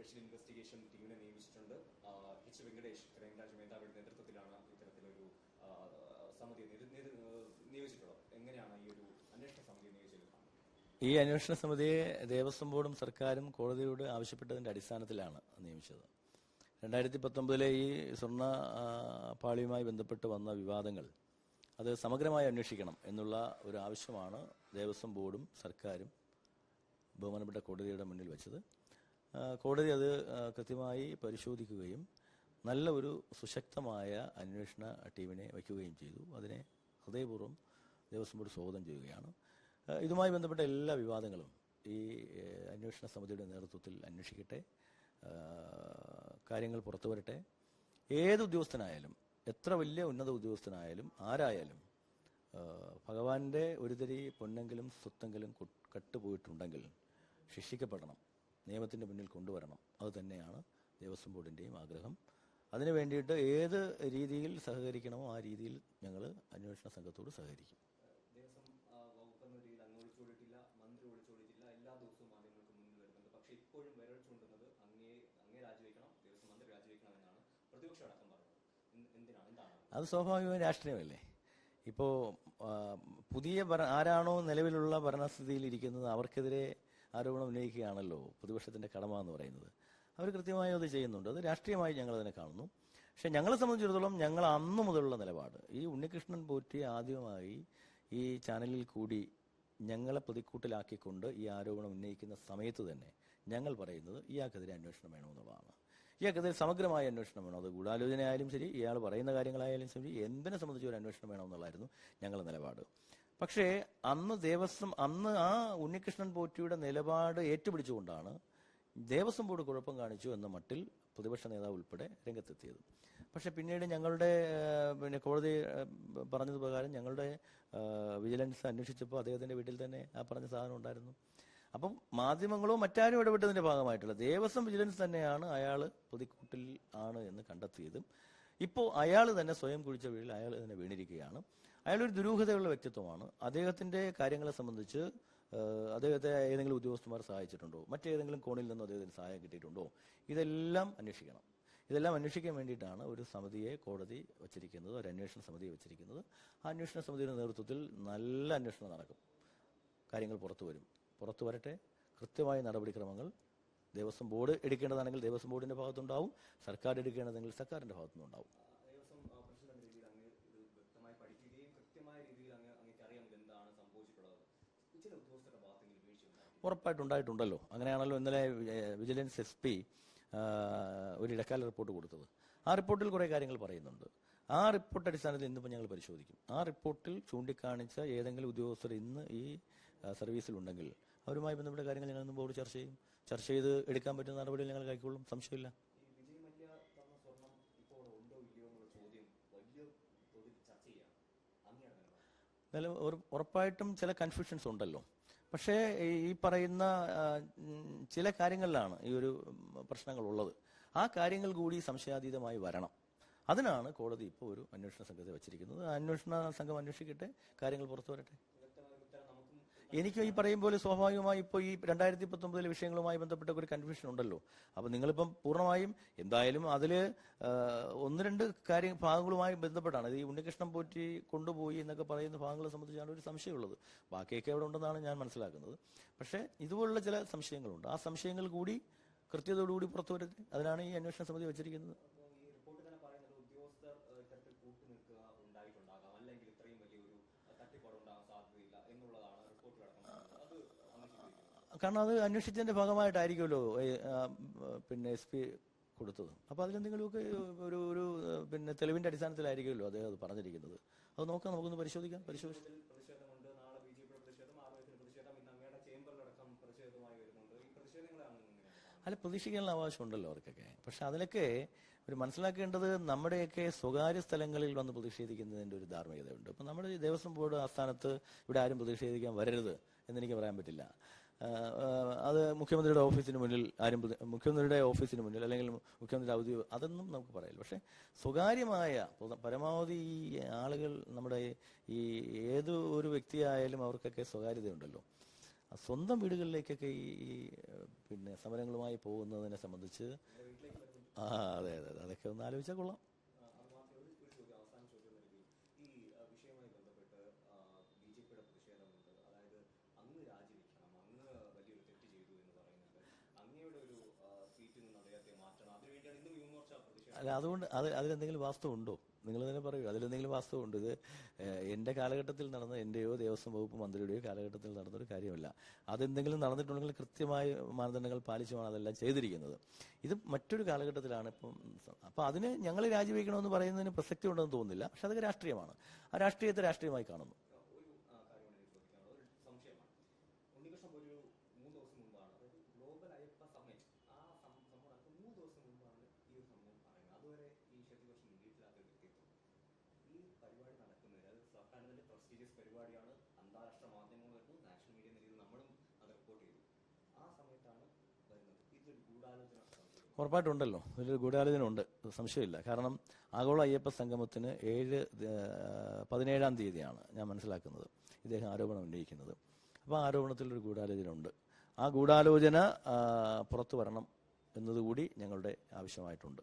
Special investigation ടീമിനെ നിയമിച്ചിട്ടുണ്ട്. H Venkatesh crime branch മേധാവിയുടെ നേതൃത്വത്തിലാണ് ഇത്തരത്തിലൊരു നിര- നിയോഗിച്ചിട്ടുള്ളത്. എങ്ങനെയാണ് ഈ ഒരു അന്വേഷണ സമിതി നിയോഗിച്ചിട്ടുള്ളത് ഈ അന്വേഷണ സമിതിയെ ദേവസ്വം ബോർഡും സർക്കാരും കോടതിയോട് ആവശ്യപ്പെട്ടതിന്റെ അടിസ്ഥാനത്തിലാണ് നിയമിച്ചത്. രണ്ടായിരത്തി പത്തൊമ്പതിലെ ഈ സ്വർണ പാളിയുമായി ബന്ധപ്പെട്ട് വന്ന വിവാദങ്ങൾ അത് സമഗ്രമായി അന്വേഷിക്കണം എന്നുള്ള ഒരു ആവശ്യമാണ് ദേവസ്വം ബോർഡും സർക്കാരും ബഹുമാനപ്പെട്ട കോടതിയുടെ മുന്നിൽ വെച്ചത്. കോടതി അത് കൃത്യമായി പരിശോധിക്കുകയും നല്ല ഒരു സുശക്തമായ അന്വേഷണ ടീമിനെ വയ്ക്കുകയും ചെയ്തു. അതിനെ ഹൃദയപൂർവം ദേവസ്വം ബോർഡ് സ്വാഗതം ചെയ്യുകയാണ്. ഇതുമായി ബന്ധപ്പെട്ട എല്ലാ വിവാദങ്ങളും ഈ അന്വേഷണ സമിതിയുടെ നേതൃത്വത്തിൽ അന്വേഷിക്കട്ടെ. കാര്യങ്ങൾ പുറത്തു വരട്ടെ. ഏത് ഉദ്യോഗസ്ഥനായാലും എത്ര വലിയ ഉന്നത ഉദ്യോഗസ്ഥനായാലും ആരായാലും ഭഗവാന്റെ ഒരു തരി പൊന്നെങ്കിലും സ്വത്തെങ്കിലും കട്ടുപോയിട്ടുണ്ടെങ്കിൽ ശിക്ഷിക്കപ്പെടണം. നിയമത്തിന്റെ മുന്നിൽ കൊണ്ടുവരണം. അത് തന്നെയാണ് ദേവസ്വം ബോർഡിന്റെയും ആഗ്രഹം. അതിനു വേണ്ടിയിട്ട് ഏത് രീതിയിൽ സഹകരിക്കണമോ ആ രീതിയിൽ ഞങ്ങൾ അന്വേഷണ സംഘത്തോട് സഹകരിക്കും. എല്ലാ ദിവസവും മാധ്യമങ്ങൾക്ക് മുന്നിൽ വരുന്നുണ്ട്. പക്ഷേ ഇപ്പോഴും വിരൽ ചൂണ്ടുന്നത് അങ്ങേ അങ്ങേ രാജിവെക്കണം ദേവസ്വം മന്ത്രി രാജിവെക്കണം എന്നാണ് പ്രതിപക്ഷം അടക്കം പറഞ്ഞത് എന്ത്- എന്തിനാണ് എന്താണ്? അത് സ്വാഭാവികമായും രാഷ്ട്രീയമല്ലേ? ഇപ്പോ പുതിയ ഭര ആരാണോ നിലവിലുള്ള ഭരണസ്ഥിതിയിൽ ഇരിക്കുന്നത് അവർക്കെതിരെ ആരോപണം ഉന്നയിക്കുകയാണല്ലോ പ്രതിപക്ഷത്തിന്റെ കടമ എന്ന് പറയുന്നത്. അവർ കൃത്യമായി അത് ചെയ്യുന്നുണ്ട്. അത് രാഷ്ട്രീയമായി ഞങ്ങൾ അതിനെ കാണുന്നു. പക്ഷെ ഞങ്ങളെ സംബന്ധിച്ചിടത്തോളം ഞങ്ങൾ അന്നു മുതലുള്ള നിലപാട് ഈ ഉണ്ണികൃഷ്ണൻ പോറ്റി ആദ്യമായി ഈ ചാനലിൽ കൂടി ഞങ്ങളെ പ്രതിക്കൂട്ടിലാക്കിക്കൊണ്ട് ഈ ആരോപണം ഉന്നയിക്കുന്ന സമയത്ത് തന്നെ ഞങ്ങൾ പറയുന്നത് ഇയാൾക്കെതിരെ അന്വേഷണം വേണമെന്നുള്ളതാണ്. ഇയാൾക്കെതിരെ സമഗ്രമായ അന്വേഷണം വേണം. അത് ഗൂഢാലോചന ആയാലും ശരി ഇയാൾ പറയുന്ന കാര്യങ്ങളായാലും ശരി എന്തിനെ സംബന്ധിച്ച് ഒരു അന്വേഷണം വേണമെന്നുള്ളായിരുന്നു ഞങ്ങളുടെ നിലപാട്. പക്ഷേ അന്ന് ദേവസ്വം അന്ന് ആ ഉണ്ണികൃഷ്ണൻ പോറ്റിയുടെ നിലപാട് ഏറ്റുപിടിച്ചുകൊണ്ടാണ് ദേവസ്വം ബോർഡ് കുഴപ്പം കാണിച്ചു എന്ന മട്ടിൽ പ്രതിപക്ഷ നേതാവ് ഉൾപ്പെടെ രംഗത്തെത്തിയത്. പക്ഷെ പിന്നീട് ഞങ്ങളുടെ പിന്നെ കോടതി പറഞ്ഞത് പ്രകാരം ഞങ്ങളുടെ വിജിലൻസ് അന്വേഷിച്ചപ്പോൾ അദ്ദേഹത്തിന്റെ വീട്ടിൽ തന്നെ ആ പറഞ്ഞ സാധനം ഉണ്ടായിരുന്നു. അപ്പം മാധ്യമങ്ങളോ മറ്റാരും ഇടപെട്ടതിന്റെ ഭാഗമായിട്ടുള്ള ദേവസ്വം വിജിലൻസ് തന്നെയാണ് അയാൾ പൊതിക്കൂട്ടിൽ ആണ് എന്ന് കണ്ടെത്തിയതും ഇപ്പോൾ അയാൾ തന്നെ സ്വയം കുഴിച്ച വീഴിൽ അയാൾ തന്നെ വീണിരിക്കുകയാണ്. അയാൾ ഒരു ദുരൂഹതയുള്ള വ്യക്തിത്വമാണ്. അദ്ദേഹത്തിന്റെ കാര്യങ്ങളെ സംബന്ധിച്ച് അദ്ദേഹത്തെ ഏതെങ്കിലും ഉദ്യോഗസ്ഥന്മാർ സഹായിച്ചിട്ടുണ്ടോ? മറ്റേതെങ്കിലും കോണിൽ നിന്നോ അദ്ദേഹത്തിന് സഹായം കിട്ടിയിട്ടുണ്ടോ? ഇതെല്ലാം അന്വേഷിക്കണം. ഇതെല്ലാം അന്വേഷിക്കാൻ വേണ്ടിയിട്ടാണ് ഒരു സമിതിയെ കോടതി വച്ചിരിക്കുന്നത് ഒരു അന്വേഷണ സമിതിയെ വച്ചിരിക്കുന്നത്. ആ അന്വേഷണ സമിതിയുടെ നേതൃത്വത്തിൽ നല്ല അന്വേഷണം നടക്കും. കാര്യങ്ങൾ പുറത്തു വരും. പുറത്തു വരട്ടെ. കൃത്യമായ നടപടിക്രമങ്ങൾ ദേവസ്വം ബോർഡ് എടുക്കേണ്ടതാണെങ്കിൽ ദേവസ്വം ബോർഡിന്റെ ഭാഗത്തുണ്ടാവും സർക്കാർ എടുക്കേണ്ടതെങ്കിൽ സർക്കാരിന്റെ ഭാഗത്തുനിന്നുണ്ടാവും. ഉറപ്പായിട്ടുണ്ടായിട്ടുണ്ടല്ലോ അങ്ങനെയാണല്ലോ ഇന്നലെ വിജിലൻസ് എസ് പി ഒരു ഇടക്കാല റിപ്പോർട്ട് കൊടുത്തത്. ആ റിപ്പോർട്ടിൽ കുറേ കാര്യങ്ങൾ പറയുന്നുണ്ട്. ആ റിപ്പോർട്ട് അടിസ്ഥാനത്തിൽ ഇന്നിപ്പോൾ ഞങ്ങൾ പരിശോധിക്കും. ആ റിപ്പോർട്ടിൽ ചൂണ്ടിക്കാണിച്ച ഏതെങ്കിലും ഉദ്യോഗസ്ഥർ ഇന്ന് ഈ സർവീസിലുണ്ടെങ്കിൽ അവരുമായി ബന്ധപ്പെട്ട കാര്യങ്ങൾ ഞങ്ങൾ ഇന്ന് ബോർഡ് ചർച്ച ചെയ്യും. ചർച്ച ചെയ്ത് എടുക്കാൻ പറ്റുന്ന നടപടികൾ ഞങ്ങൾ കൈക്കൊള്ളും. സംശയമില്ല. എന്നാലും ഉറപ്പായിട്ടും ചില കൺഫ്യൂഷൻസ് ഉണ്ടല്ലോ. പക്ഷേ ഈ- പറയുന്ന ചില കാര്യങ്ങളിലാണ് ഈ ഒരു പ്രശ്നങ്ങൾ ഉള്ളത്. ആ കാര്യങ്ങൾ കൂടി സംശയാതീതമായി വരണം. അതിനാണ് കോടതി ഇപ്പോൾ ഒരു അന്വേഷണ സംഘത്തെ വെച്ചിരിക്കുന്നത്. അന്വേഷണ സംഘം അന്വേഷിക്കട്ടെ. കാര്യങ്ങൾ പുറത്തു വരട്ടെ വ്യക്തമായ ഒരു ഉത്തരം നമുക്കും എനിക്ക് ഈ പറയും പോലെ സ്വാഭാവികമായി ഇപ്പോൾ ഈ രണ്ടായിരത്തി പത്തൊമ്പതിലെ വിഷയങ്ങളുമായി ബന്ധപ്പെട്ട ഒരു കൺഫ്യൂഷൻ ഉണ്ടല്ലോ. അപ്പം നിങ്ങളിപ്പം പൂർണമായും എന്തായാലും അതിൽ ഒന്ന് രണ്ട് കാര്യം ഭാഗങ്ങളുമായി ബന്ധപ്പെട്ടാണ്. ഈ ഉണ്ണികൃഷ്ണൻ പോറ്റി കൊണ്ടുപോയി എന്നൊക്കെ പറയുന്ന ഭാഗങ്ങളെ സംബന്ധിച്ചാണ് ഒരു സംശയമുള്ളത്. ബാക്കിയൊക്കെ അവിടെ ഉണ്ടെന്നാണ് ഞാൻ മനസ്സിലാക്കുന്നത്. പക്ഷേ ഇതുപോലുള്ള ചില സംശയങ്ങളുണ്ട്. ആ സംശയങ്ങൾ കൂടി കൃത്യതയോടുകൂടി പുറത്തു വരട്ടെ അതിനാണ് ഈ അന്വേഷണ സമിതി വച്ചിരിക്കുന്നത് അപ്പോൾ ഈ റിപ്പോർട്ട് തന്നെ പറയുന്നത് ഉദ്യോഗസ്ഥർ ഏഹ്, ഇത്തരത്തിൽ കൂട്ടുനിൽക്കുക ഉണ്ടായിട്ടുണ്ടാകാം അല്ലെങ്കിൽ ഇത്രയും വലിയൊരു ഏഹ്, തട്ടിപ്പാട് ഉണ്ടാകാൻ സാധ്യതയില്ല എന്നുള്ളതാണ് റിപ്പോർട്ടിൽ അടക്കം പറയുന്നത്. അത് അംഗീകരിക്കുന്നു കാരണം അത് അന്വേഷിച്ചതിന്റെ ഭാഗമായിട്ടായിരിക്കുമല്ലോ പിന്നെ എസ് പി കൊടുത്തത്. അപ്പൊ അതിലെന്തെങ്കിലുമൊക്കെ ഒരു ഒരു പിന്നെ തെളിവിന്റെ അടിസ്ഥാനത്തിലായിരിക്കുമല്ലോ അദ്ദേഹം അത് പറഞ്ഞിരിക്കുന്നത്. അത് നോക്കാം നമുക്കൊന്ന് പരിശോധിക്കാം പരിശോധിച്ച്. അല്ല പ്രതീക്ഷിക്കാനുള്ള അവകാശമുണ്ടല്ലോ അവർക്കൊക്കെ. പക്ഷെ അതിലൊക്കെ ഒരു മനസ്സിലാക്കേണ്ടത് നമ്മുടെയൊക്കെ സ്വകാര്യ സ്ഥലങ്ങളിൽ വന്ന് പ്രതിഷേധിക്കുന്നതിന്റെ ഒരു ധാർമ്മികതയുണ്ട്. അപ്പം നമ്മുടെ ഈ ദേവസ്വം ബോർഡ് ആസ്ഥാനത്ത് ഇവിടെ ആരും പ്രതിഷേധിക്കാൻ വരരുത് എന്നെനിക്ക് പറയാൻ പറ്റില്ല. അത് മുഖ്യമന്ത്രിയുടെ ഓഫീസിന് മുന്നിൽ ആരും മുഖ്യമന്ത്രിയുടെ ഓഫീസിന് മുന്നിൽ അല്ലെങ്കിൽ മുഖ്യമന്ത്രിയുടെ ഔദ്യോഗിക അതൊന്നും നമുക്ക് പറയില്ല. പക്ഷേ സ്വകാര്യമായ പരമാവധി ഈ ആളുകൾ നമ്മുടെ ഈ ഏത് ഒരു വ്യക്തിയായാലും അവർക്കൊക്കെ സ്വകാര്യതയുണ്ടല്ലോ. സ്വന്തം വീടുകളിലേക്കൊക്കെ ഈ പിന്നെ സമരങ്ങളുമായി പോകുന്നതിനെ സംബന്ധിച്ച് ആ അതെ അതെ അതെ. അതൊക്കെ ഒന്ന് ആലോചിച്ചാൽ കൊള്ളാം. അങ്ങയുടെ ഒരു സീറ്റിൽ നിന്ന് അദ്ദേഹത്തെ മാറ്റണം അല്ല അതുകൊണ്ട് അത് അതിലെന്തെങ്കിലും വാസ്തവം ഉണ്ടോ നിങ്ങൾ തന്നെ പറയൂ അതിലെന്തെങ്കിലും വാസ്തവമുണ്ട് ഇത് എന്റെ കാലഘട്ടത്തിൽ നടന്ന എന്റെയോ ദേവസ്വം വകുപ്പ് മന്ത്രിയുടെയോ കാലഘട്ടത്തിൽ നടന്നൊരു കാര്യമല്ല. അതെന്തെങ്കിലും നടന്നിട്ടുണ്ടെങ്കിൽ കൃത്യമായ മാനദണ്ഡങ്ങൾ പാലിച്ചുമാണ് അതെല്ലാം ചെയ്തിരിക്കുന്നത്. ഇത് മറ്റൊരു കാലഘട്ടത്തിലാണ് ഇപ്പം അപ്പം അതിന് ഞങ്ങൾ രാജിവെക്കണമെന്ന് പറയുന്നതിന് പ്രസക്തി ഉണ്ടെന്ന് തോന്നുന്നില്ല. പക്ഷെ അതൊക്കെ രാഷ്ട്രീയമാണ്. ആ രാഷ്ട്രീയത്തെ രാഷ്ട്രീയമായി കാണുന്നു ഒരു ആ, കാര്യമാണ് എനിക്ക് ചോദിക്കാനുള്ളത് ഒരു സംശയമാണ് ഉണ്ണികൃഷ്ണൻ ഒരു മൂന്ന് ദിവസം മുമ്പാണ് അതായത് ഗ്ലോബൽ അയ്യപ്പ സമ്മിറ്റ് ആ സം- സംഭവം നടക്കുന്ന മൂന്ന് ദിവസം മുമ്പാണ് ഈ ഒരു സംഭവം പറയുന്നത് അതുവരെ ഈ ക്ഷതിവർഷം ഇന്ത്യയിലാത്ത ഒരു വ്യക്തിത്വം ഈ പരിപാടി നടക്കുന്നത്. അത് സർക്കാരിന്റെ പ്രസ്റ്റീജിയസ് പരിപാടിയാണ് അന്താരാഷ്ട്ര മാധ്യമങ്ങൾ വരുന്നു. നാഷണൽ മീഡിയ നിലയിൽ നമ്മളും അത് റിപ്പോർട്ട് ചെയ്തു. ആ സമയത്താണ് ഉറപ്പായിട്ടുണ്ടല്ലോ. ഇതിലൊരു ഗൂഢാലോചന ഉണ്ട് സംശയമില്ല. കാരണം ആഗോള അയ്യപ്പ സംഗമത്തിന് ഏഴ് പതിനേഴാം തീയതിയാണ് ഞാൻ മനസ്സിലാക്കുന്നത്. ഇദ്ദേഹം ആരോപണം ഉന്നയിക്കുന്നത്. അപ്പോൾ ആ ആരോപണത്തിലൊരു ഗൂഢാലോചന ഉണ്ട് ആ ഗൂഢാലോചന പുറത്തു വരണം എന്നതുകൂടി ഞങ്ങളുടെ ആവശ്യമായിട്ടുണ്ട്.